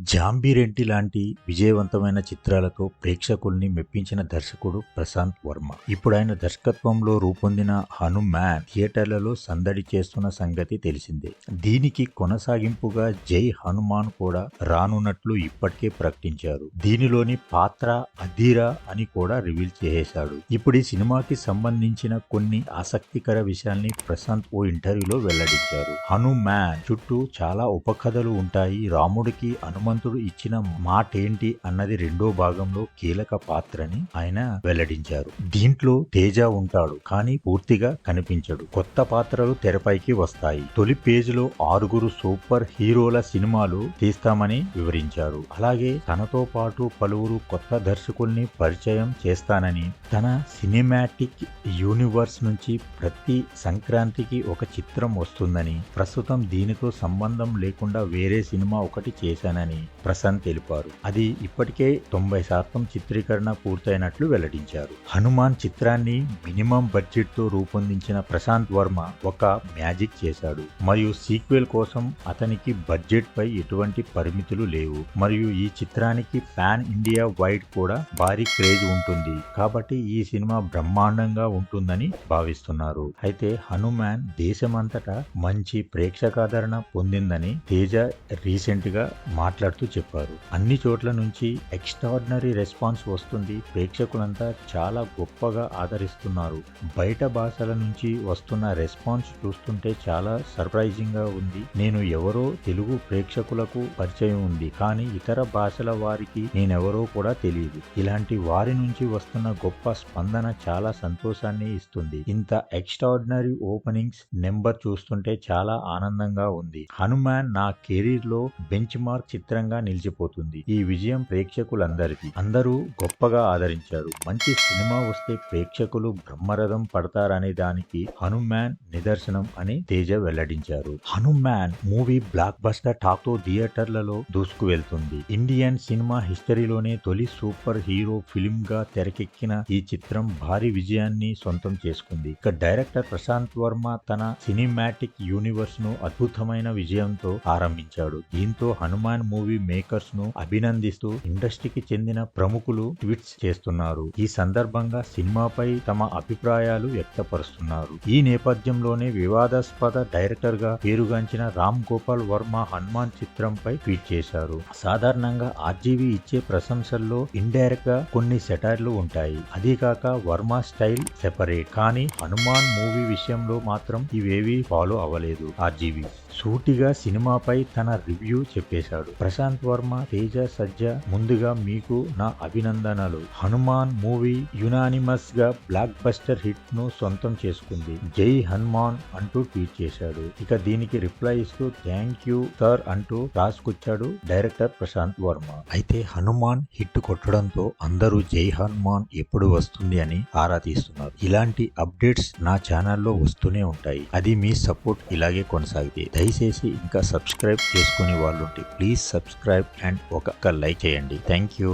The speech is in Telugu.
జాంబీరెడ్డి లాంటి విజయవంతమైన చిత్రాలతో ప్రేక్షకుల్ని మెప్పించిన దర్శకుడు ప్రశాంత్ వర్మ. ఇప్పుడు ఆయన దర్శకత్వంలో రూపొందిన హనుమాన్ థియేటర్లలో సందడి చేస్తున్న సంగతి తెలిసిందే. దీనికి కొనసాగింపుగా జై హనుమాన్ కూడా రానున్నట్లు ఇప్పటికే ప్రకటించారు. దీనిలోని పాత్ర అధీరా అని కూడా రివీల్ చేసేశాడు ఇప్పుడు ఈ సినిమాకి సంబంధించిన కొన్ని ఆసక్తికర విషయాల్ని ప్రశాంత్ ఓ ఇంటర్వ్యూలో వెల్లడించారు. హనుమాన్ చుట్టూ చాలా ఉపకథలు ఉంటాయి. రాముడికి హనుమంతుడు ఇచ్చిన మాట ఏంటి అన్నది రెండో భాగంలో కీలక పాత్రని ఆయన వెల్లడించారు. దీంట్లో తేజ ఉంటాడు కానీ పూర్తిగా కనిపించడు. కొత్త పాత్రలు తెరపైకి వస్తాయి. తొలి పేజీలో ఆరుగురు సూపర్ హీరోల సినిమాలు తీస్తామని వివరించారు. అలాగే తనతో పాటు పలువురు కొత్త దర్శకుల్ని పరిచయం చేస్తానని తన సినిమాటిక్ యూనివర్స్ నుంచి ప్రతి సంక్రాంతికి ఒక చిత్రం వస్తుందని ప్రస్తుతం దీనితో సంబంధం లేకుండా వేరే సినిమా ఒకటి చేశానని ప్రశాంత్ తెలిపారు. అది ఇప్పటికే తొంభై శాతం చిత్రీకరణ పూర్తయినట్లు వెల్లడించారు. హనుమాన్ చిత్రాన్ని మినిమం బడ్జెట్తో రూపొందించిన ప్రశాంత్ వర్మ ఒక మ్యాజిక్ చేశాడు. మరియు సీక్వెల్ కోసం అతనికి బడ్జెట్ పై ఎటువంటి పరిమితులు లేవు. మరియు ఈ చిత్రానికి పాన్ ఇండియా వైడ్ కూడా భారీ క్రేజ్ ఉంటుంది. కాబట్టి ఈ సినిమా బ్రహ్మాండంగా ఉంటుందని భావిస్తున్నారు. అయితే హనుమాన్ దేశమంతటా మంచి ప్రేక్షకాదరణ పొందిందని తేజ రీసెంట్గా మాట్లాడుతూ చెప్పారు. అన్ని చోట్ల నుంచి ఎక్స్ట్రాడినరీ రెస్పాన్స్ వస్తుంది. ప్రేక్షకులంతా చాలా గొప్పగా ఆదరిస్తున్నారు. బయట భాషల నుంచి వస్తున్న రెస్పాన్స్ చూస్తుంటే చాలా సర్ప్రైజింగ్గా ఉంది. నేను ఎవరో తెలుగు ప్రేక్షకులకు పరిచయం ఉంది. కానీ ఇతర భాషల వారికి నేనెవరో కూడా తెలియదు. ఇలాంటి వారి నుంచి వస్తున్న గొప్ప స్పందన చాలా సంతోషాన్ని ఇస్తుంది. ఇంత ఎక్స్ట్రాడినరీ ఓపెనింగ్స్ నెంబర్ చూస్తుంటే చాలా ఆనందంగా ఉంది. హనుమాన్ నా కెరీర్లో బెంచ్ మార్క్ చిత్రం చిత్రంగా నిలిచిపోతుంది. ఈ విజయం ప్రేక్షకులందరికీ. అందరూ గొప్పగా ఆదరించారు. మంచి సినిమా వస్తే ప్రేక్షకులు బ్రహ్మరథం పడతారనే దానికి హనుమాన్ నిదర్శనం అని తేజ వెల్లడించారు. హనుమాన్ మూవీ బ్లాక్ బస్టర్ టాక్తో థియేటర్లలో దూసుకు వెళ్తుంది ఇండియన్ సినిమా హిస్టరీలోనే తొలి సూపర్ హీరో ఫిల్మ్గా తెరకెక్కిన ఈ చిత్రం భారీ విజయాన్ని సొంతం చేసుకుంది. ఇక డైరెక్టర్ ప్రశాంత్ వర్మ తన సినిమాటిక్ యూనివర్స్ను అద్భుతమైన విజయంతో ఆరంభించాడు. దీంతో హనుమాన్ మూవీ మేకర్స్ను అభినందిస్తూ ఇండస్ట్రీకి చెందిన ప్రముఖులు ట్వీట్స్ చేస్తున్నారు. ఈ సందర్భంగా సినిమాపై తమ అభిప్రాయాలు వ్యక్తపరుస్తున్నారు. ఈ నేపథ్యంలోనే వివాదాస్పద డైరెక్టర్గా పేరుగాంచిన రామ్ గోపాల్ వర్మ హనుమాన్ చిత్రంపై ట్వీట్ చేశారు. సాధారణంగా ఆర్జీవి ఇచ్చే ప్రశంసల్లో ఇండైరెక్ట్గా కొన్ని సెటైర్లు ఉంటాయి. అదీకాక వర్మ స్టైల్ సెపరేట్. కానీ హనుమాన్ మూవీ విషయంలో మాత్రం ఇవేవి ఫాలో అవ్వలేదు ఆర్జీవి. సూటిగా సినిమాపై తన రివ్యూ చెప్పేశాడు. ప్రశాంత్ వర్మ తేజ సజ్జ ముందుగా మీకు నా అభినందనలు. హనుమాన్ మూవీ యునానిమస్గా బ్లాక్ బస్టర్ హిట్ను సొంతం చేసుకుంది. జై హనుమాన్ అంటూ ట్వీట్ చేశాడు. ఇక దీనికి రిప్లై ఇస్తూ థ్యాంక్ యూ సార్ అంటూ రాసుకొచ్చాడు డైరెక్టర్ ప్రశాంత్ వర్మ. అయితే హనుమాన్ హిట్ కొట్టడంతో అందరూ జై హనుమాన్ ఎప్పుడు వస్తుంది అని ఆరా తీస్తున్నారు. ఇలాంటి అప్డేట్స్ నా ఛానల్లో వస్తూనే ఉంటాయి. అది మీ సపోర్ట్ ఇలాగే కొనసాగితే. దయచేసి ఇంకా సబ్స్క్రైబ్ చేసుకునే వాళ్ళుంటే ప్లీజ్ సబ్స్క్రైబ్ సబ్స్క్రైబ్ అండ్ ఒక లైక్ చేయండి. Thank you